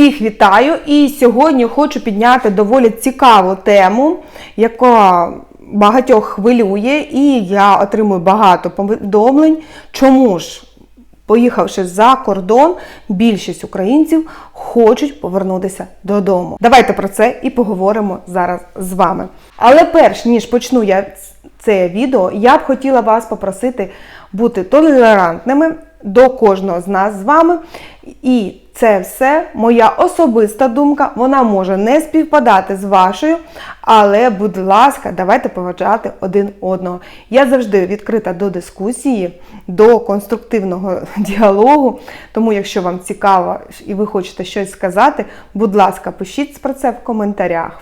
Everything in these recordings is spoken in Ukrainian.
Всіх вітаю! І сьогодні хочу підняти доволі цікаву тему, яка багатьох хвилює, і я отримую багато повідомлень. Чому ж, поїхавши за кордон, більшість українців хочуть повернутися додому. Давайте про це і поговоримо зараз з вами. Але перш ніж почну я це відео, я б хотіла вас попросити бути толерантними до кожного з нас з вами. І це все моя особиста думка. Вона може не співпадати з вашою, але, будь ласка, давайте поважати один одного. Я завжди відкрита до дискусії, до конструктивного діалогу. Тому, якщо вам цікаво і ви хочете щось сказати, будь ласка, пишіть про це в коментарях.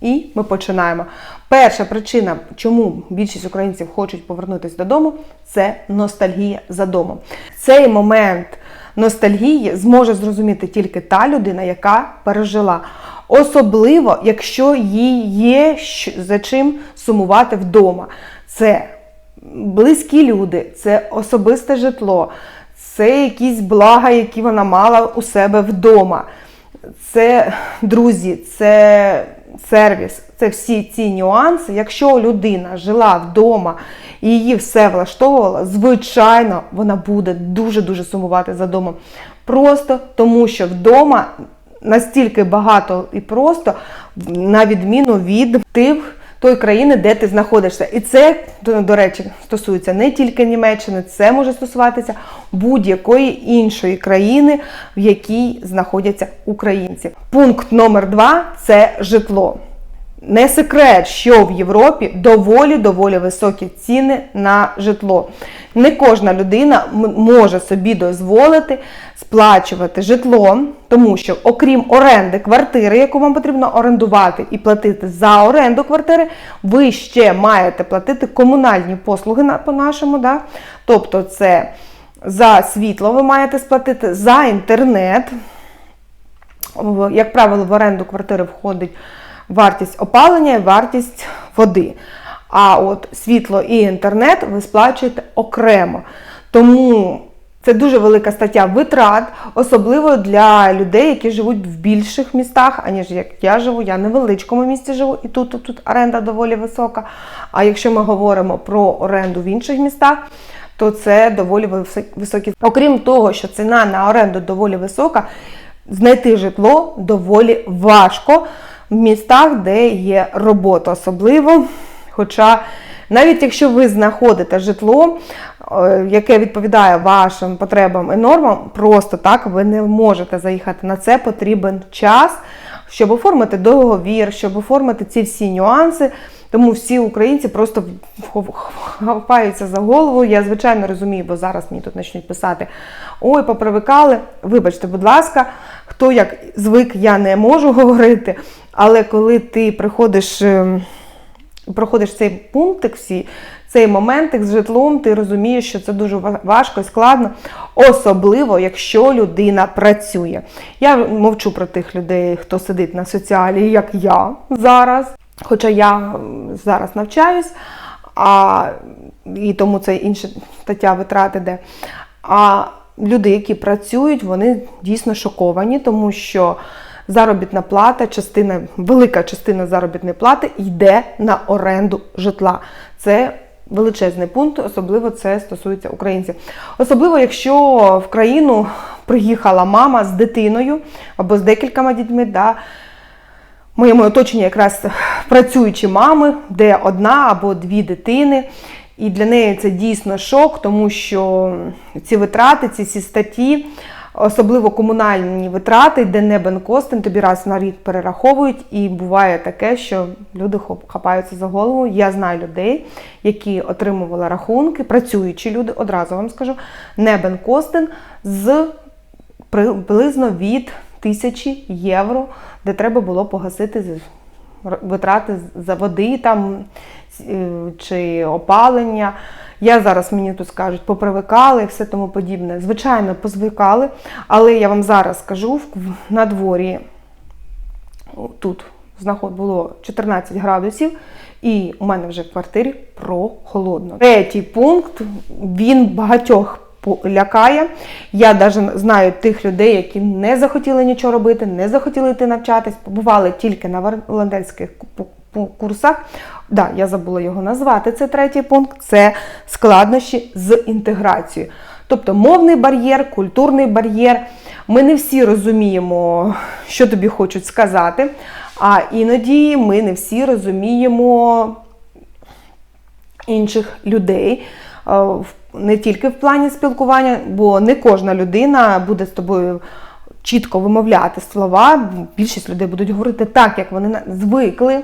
І ми починаємо. Перша причина, чому більшість українців хочуть повернутися додому, це ностальгія за домом. Цей момент ностальгії зможе зрозуміти тільки та людина, яка пережила. Особливо, якщо їй є за чим сумувати вдома. Це близькі люди, це особисте житло, це якісь блага, які вона мала у себе вдома. Це друзі, це сервіс, це всі ці нюанси. Якщо людина жила вдома і її все влаштовувало, звичайно, вона буде дуже-дуже сумувати за домом. Просто тому, що вдома настільки багато і просто, на відміну від тих. Тої країни, де ти знаходишся. І це, до речі, стосується не тільки Німеччини, це може стосуватися будь-якої іншої країни, в якій знаходяться українці. Пункт номер два це житло. Не секрет, що в Європі доволі-доволі високі ціни на житло. Не кожна людина може собі дозволити сплачувати житло, тому що, окрім оренди квартири, яку вам потрібно орендувати і платити за оренду квартири, ви ще маєте платити комунальні послуги по-нашому. Да? Тобто, це за світло ви маєте сплатити, за інтернет. Як правило, в оренду квартири входить вартість опалення і вартість води. А от світло і інтернет ви сплачуєте окремо. Тому це дуже велика стаття витрат, особливо для людей, які живуть в більших містах, аніж як я живу. Я в невеличкому місті живу, і тут, тут оренда доволі висока. А якщо ми говоримо про оренду в інших містах, то це доволі високі. Окрім того, що ціна на оренду доволі висока, знайти житло доволі важко в містах, де є робота, особливо. Хоча, навіть якщо ви знаходите житло, е, яке відповідає вашим потребам і нормам, просто так ви не можете заїхати. На це потрібен час, щоб оформити договір, щоб оформити ці всі нюанси. Тому всі українці просто хапаються за голову. Я, звичайно, розумію, бо зараз мені тут почнуть писати: ой, попривикали. Вибачте, будь ласка, хто як звик, я не можу говорити. Але коли ти приходиш, ем, проходиш цей пунктик, всі, цей моментик з житлом, ти розумієш, що це дуже важко і складно, особливо, якщо людина працює. Я мовчу про тих людей, хто сидить на соціалі, як я зараз. Хоча я зараз навчаюсь, а, і тому це інша стаття витрати де. А люди, які працюють, вони дійсно шоковані, тому що заробітна плата, частина, велика частина заробітної плати йде на оренду житла. Це величезний пункт, особливо це стосується українців. Особливо, якщо в країну приїхала мама з дитиною або з декількома дітьми. Да, моєму оточенні якраз працюючі мами, де одна або дві дитини. І для неї це дійсно шок, тому що ці витрати, ці всі статті, особливо комунальні витрати, де не бенкостен, тобі раз на рік перераховують, і буває таке, що люди хапаються за голову. Я знаю людей, які отримували рахунки, працюючі люди, одразу вам скажу, не бенкостен з приблизно від тисячі євро, де треба було погасити витрати за води там е, чи опалення. Я зараз мені тут скажуть, попривикали і все тому подібне. Звичайно, позвикали, але я вам зараз скажу, на дворі тут було 14 градусів, і у мене вже в квартирі прохолодно. Третій пункт, він багатьох лякає. Я навіть знаю тих людей, які не захотіли нічого робити, не захотіли йти навчатись, побували тільки на ку- курсах. Да, я забула його назвати. Це третій пункт. Це складнощі з інтеграцією. Тобто мовний бар'єр, культурний бар'єр. Ми не всі розуміємо, що тобі хочуть сказати, а іноді ми не всі розуміємо інших людей. е, Не тільки в плані спілкування, бо не кожна людина буде з тобою чітко вимовляти слова. Більшість людей будуть говорити так, як вони звикли.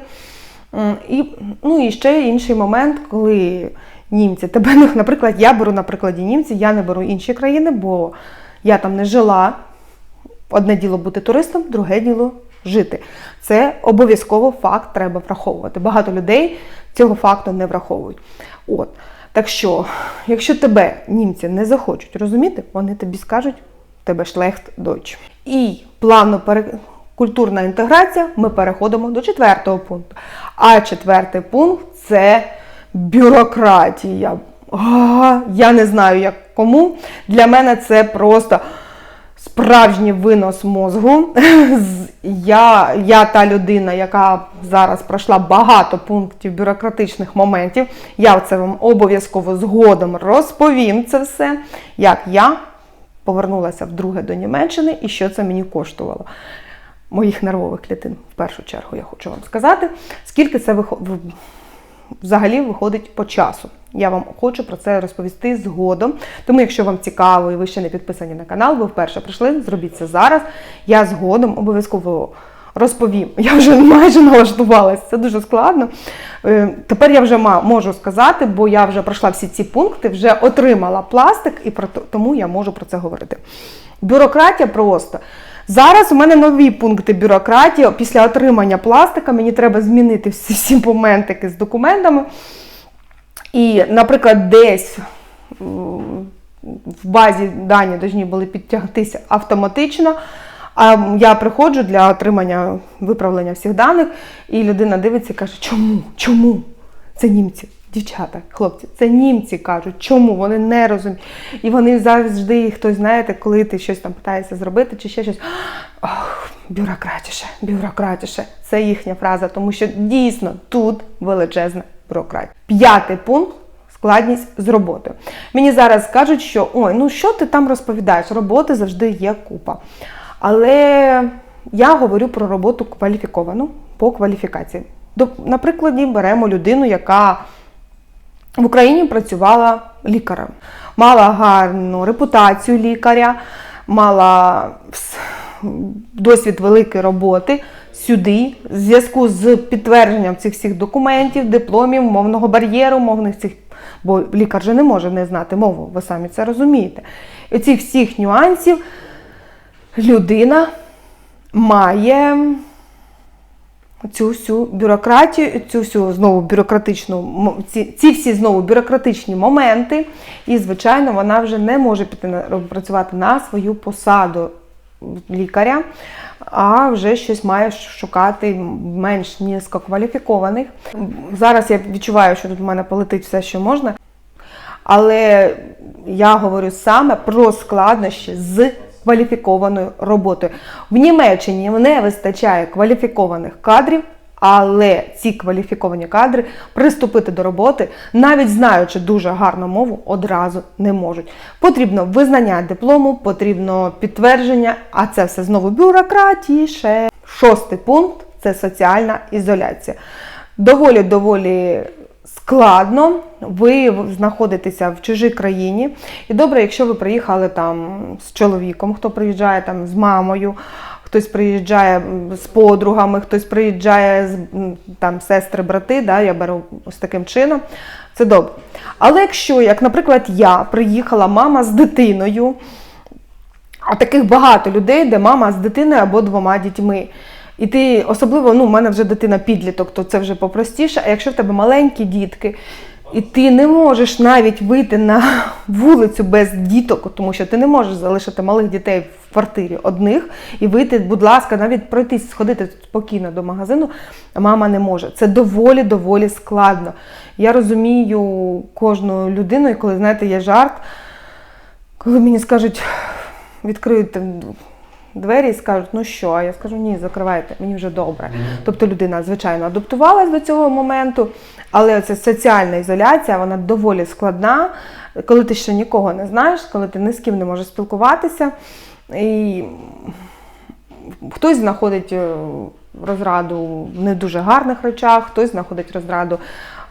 І, ну і ще інший момент, коли німці тебе, ну, наприклад, я беру на прикладі німців, я не беру інші країни, бо я там не жила. Одне діло бути туристом, друге діло жити. Це обов'язково факт треба враховувати. Багато людей цього факту не враховують. От. Так що, якщо тебе німці не захочуть розуміти, вони тобі скажуть тебе шлехт дойч. І плавно пере... культурна інтеграція, ми переходимо до четвертого пункту. А четвертий пункт це бюрократія. А, я не знаю, як кому. Для мене це просто справжній винос мозгу. Я, я та людина, яка зараз пройшла багато пунктів бюрократичних моментів. Я це вам обов'язково згодом розповім це все, як я повернулася вдруге до Німеччини і що це мені коштувало. Моїх нервових клітин, в першу чергу, я хочу вам сказати, скільки це взагалі виходить по часу. Я вам хочу про це розповісти згодом. Тому, якщо вам цікаво і ви ще не підписані на канал, ви вперше прийшли, зробіть це зараз. Я згодом обов'язково розповім. Я вже майже налаштувалася, це дуже складно. Е, Тепер я вже можу сказати, бо я вже пройшла всі ці пункти, вже отримала пластик, і тому я можу про це говорити. Бюрократія просто. Зараз у мене нові пункти бюрократії. Після отримання пластика мені треба змінити всі, всі моментики з документами. І, наприклад, десь в базі дані повинні були підтягтися автоматично. А я приходжу для отримання виправлення всіх даних, і людина дивиться і каже, чому? Чому? Це німці, дівчата, хлопці, це німці кажуть, чому вони не розуміють. І вони завжди, хтось знаєте, коли ти щось там питаєшся зробити чи ще щось. Ох, бюрократіше, бюрократіше. Це їхня фраза, тому що дійсно тут величезна бюрократія. П'ятий пункт. Складність з роботою. Мені зараз кажуть, що ой, ну що ти там розповідаєш? Роботи завжди є купа. Але я говорю про роботу кваліфіковану по кваліфікації. До, на беремо людину, яка в Україні працювала лікарем, мала гарну репутацію лікаря, мала досвід великої роботи сюди, в зв'язку з підтвердженням цих всіх документів, дипломів, мовного бар'єру, мовних цих. Бо лікар же не може не знати мову, ви самі це розумієте. І цих всіх нюансів людина має цю всю бюрократію, цю всю знову бюрократичну ці, ці всі знову бюрократичні моменти, і, звичайно, вона вже не може піти на працювати на свою посаду лікаря, а вже щось має шукати менш низькокваліфікованих. Зараз я відчуваю, що тут в мене полетить все, що можна. Але я говорю саме про складнощі з кваліфікованою роботою. В Німеччині не вистачає кваліфікованих кадрів, але ці кваліфіковані кадри приступити до роботи, навіть знаючи дуже гарну мову, одразу не можуть. Потрібно визнання диплому, потрібно підтвердження, а це все знову бюрократіше. Шостий пункт це соціальна ізоляція. Доволі доволі складно. Ви знаходитеся в чужій країні. І добре, якщо ви приїхали там з чоловіком, хто приїжджає там з мамою, хтось приїжджає з подругами, хтось приїжджає з там сестри, брати. Да, я беру ось таким чином. Це добре. Але якщо, як, наприклад, я приїхала мама з дитиною, а таких багато людей, де мама з дитиною або двома дітьми. І ти особливо, ну, в мене вже дитина підліток, то це вже попростіше. А якщо в тебе маленькі дітки, і ти не можеш навіть вийти на вулицю без діток, тому що ти не можеш залишити малих дітей в квартирі одних і вийти, будь ласка, навіть пройтись, сходити спокійно до магазину, мама не може. Це доволі доволі складно. Я розумію кожну людину, і коли знаєте, є жарт. Коли мені скажуть, відкриють двері і скажуть, ну що, а я скажу, ні, закривайте, мені вже добре. Тобто людина, звичайно, адаптувалась до цього моменту, але ця соціальна ізоляція, вона доволі складна, коли ти ще нікого не знаєш, коли ти ні з ким не можеш спілкуватися. І хтось знаходить е, розраду в не дуже гарних речах, хтось знаходить розраду.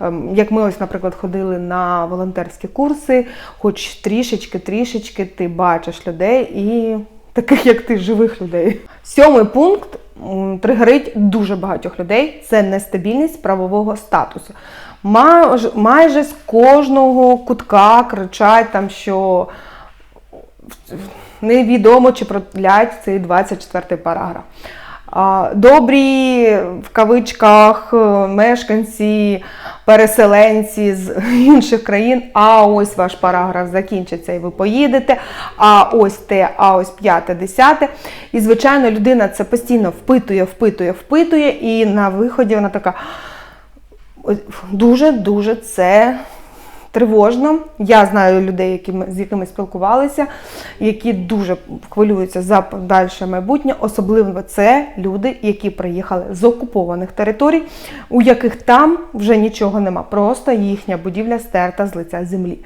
ем, Як ми ось, наприклад, ходили на волонтерські курси, хоч трішечки, трішечки ти бачиш людей і таких, як ти, живих людей. Сьомий пункт тригерить дуже багатьох людей це нестабільність правового статусу. Майже, майже з кожного кутка кричать там, що невідомо чи продлять цей 24 параграф. Добрі в кавичках е, мешканці, переселенці з інших країн, а ось ваш параграф закінчиться і ви поїдете, а ось те, а ось п'яте, десяте. І, звичайно, людина це постійно впитує, впитує, впитує, і на виході вона така дуже-дуже це тривожно. Я знаю людей, які з якими спілкувалися, які дуже хвилюються за подальше майбутнє. Особливо це люди, які приїхали з окупованих територій, у яких там вже нічого нема. Просто їхня будівля стерта з лиця землі.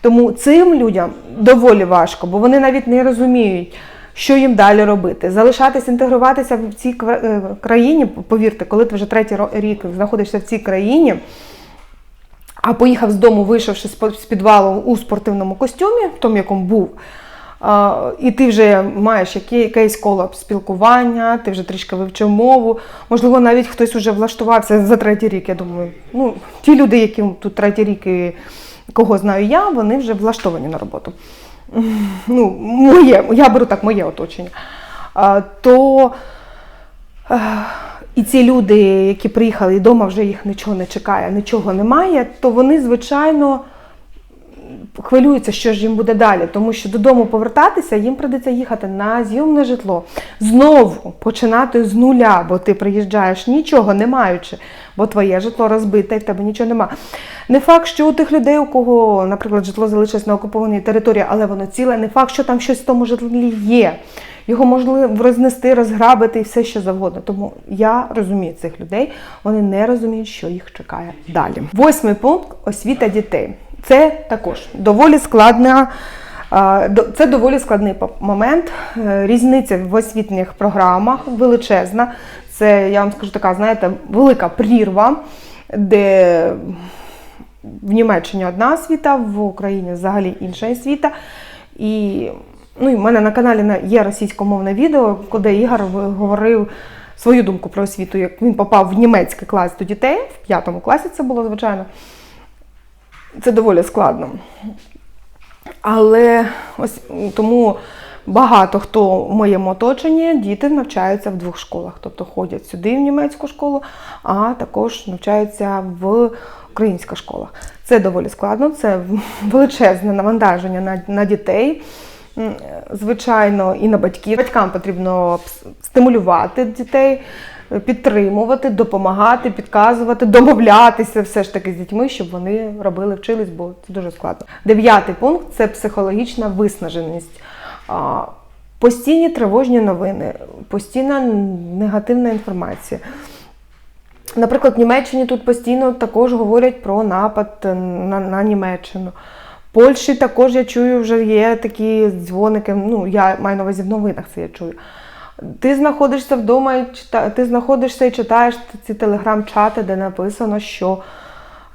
Тому цим людям доволі важко, бо вони навіть не розуміють. Що їм далі робити? Залишатись, інтегруватися в цій е, країні, повірте, коли ти вже третій рік знаходишся в цій країні, а поїхав з дому, вийшовши з підвалу у спортивному костюмі, в тому, якому був. І ти вже маєш якесь коло спілкування, ти вже трішки вивчив мову. Можливо, навіть хтось вже влаштувався за третій рік. Я думаю, ну ті люди, які тут третій рік, і кого знаю я, вони вже влаштовані на роботу. Ну, моє, я беру так моє оточення. То е, і ці люди, які приїхали і вдома вже їх нічого не чекає, нічого немає, то вони, звичайно, хвилюються, що ж їм буде далі, тому що додому повертатися їм прийдеться їхати на зйомне житло, знову починати з нуля, бо ти приїжджаєш нічого не маючи, бо твоє житло розбите, і в тебе нічого нема. Не факт, що у тих людей, у кого, наприклад, житло залишилось на окупованій території, але воно ціле, не факт, що там щось в тому житлі є. Його можливо рознести, розграбити і все що завгодно. Тому я розумію цих людей, вони не розуміють, що їх чекає далі. Восьмий пункт освіта дітей. Це також доволі складна. Це доволі складний момент. Е, Різниця в освітніх програмах величезна. Це, я вам скажу, така, знаєте, велика прірва, де в Німеччині одна освіта, в Україні взагалі інша освіта. І ну, і в мене на каналі є російськомовне відео, куди Ігор говорив свою думку про освіту, як він попав в німецький клас до дітей, в п'ятому класі це було, звичайно. Це доволі складно. Але ось тому багато хто в моєму оточенні діти навчаються в двох школах. Тобто ходять сюди в німецьку школу, а також навчаються в українських школах. Це доволі складно, це величезне навантаження на, на дітей. Звичайно, і на батьків. Батькам потрібно стимулювати дітей, підтримувати, допомагати, підказувати, домовлятися все ж таки з дітьми, щоб вони робили, вчились, бо це дуже складно. Дев'ятий пункт це психологічна виснаженість. Постійні тривожні новини, постійна негативна інформація. Наприклад, в Німеччині тут постійно також говорять про напад на, на Німеччину. Польщі також я чую, вже є такі дзвоники. Ну, я маю на увазі в новинах це я чую. Ти знаходишся вдома і чита... ти знаходишся і читаєш ці телеграм-чати, де написано, що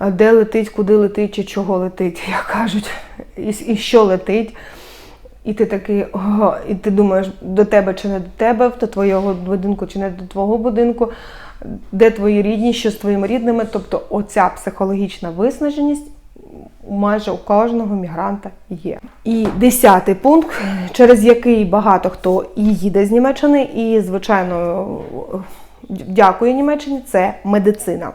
е, де летить, куди летить і чого летить, як кажуть, і, і що летить. І ти такий, ого, і ти думаєш, до тебе чи не до тебе, до твого будинку чи не до твого будинку, де твої рідні, що з твоїми рідними. Тобто оця психологічна виснаженість майже у кожного мігранта є. І десятий пункт, через який багато хто і їде з Німеччини, і, звичайно, дякує Німеччині, це медицина.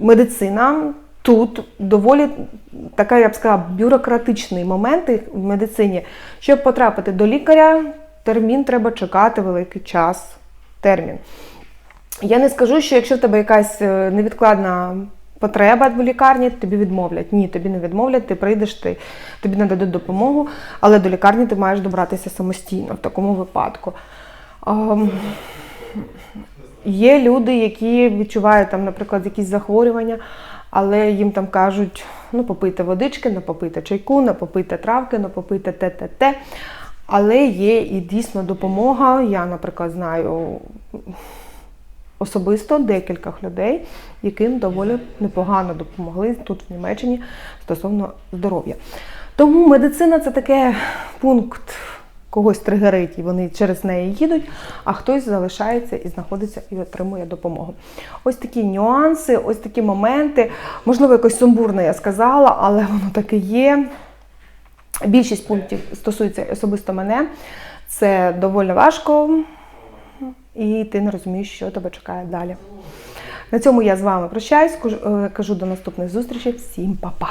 Медицина тут доволі така, я б сказала, бюрократичний момент в медицині. Щоб потрапити до лікаря, термін треба чекати великий час. Термін. Я не скажу, що якщо в тебе якась е, невідкладна потреба в лікарні, тобі відмовлять. Ні, тобі не відмовлять, ти прийдеш, ти, тобі нададуть допомогу, але до лікарні ти маєш добратися самостійно в такому випадку. Ем, Є люди, які відчувають там, наприклад, якісь захворювання, але їм там кажуть: ну, попийте водички, не попийте чайку, не попийте травки, не попийте те, те, те. Але є і дійсно допомога. Я, наприклад, знаю особисто декількох людей, яким доволі непогано допомогли тут в Німеччині стосовно здоров'я. Тому медицина це таке пункт. Когось тригерить, і вони через неї їдуть, а хтось залишається і знаходиться і отримує допомогу. Ось такі нюанси, ось такі моменти. Можливо, якось сумбурно я сказала, але воно таке є. Більшість пунктів стосується особисто мене. Це доволі важко, і ти не розумієш, що тебе чекає далі. На цьому я з вами прощаюсь. кажу- е, до наступних зустрічей. Всім па-па!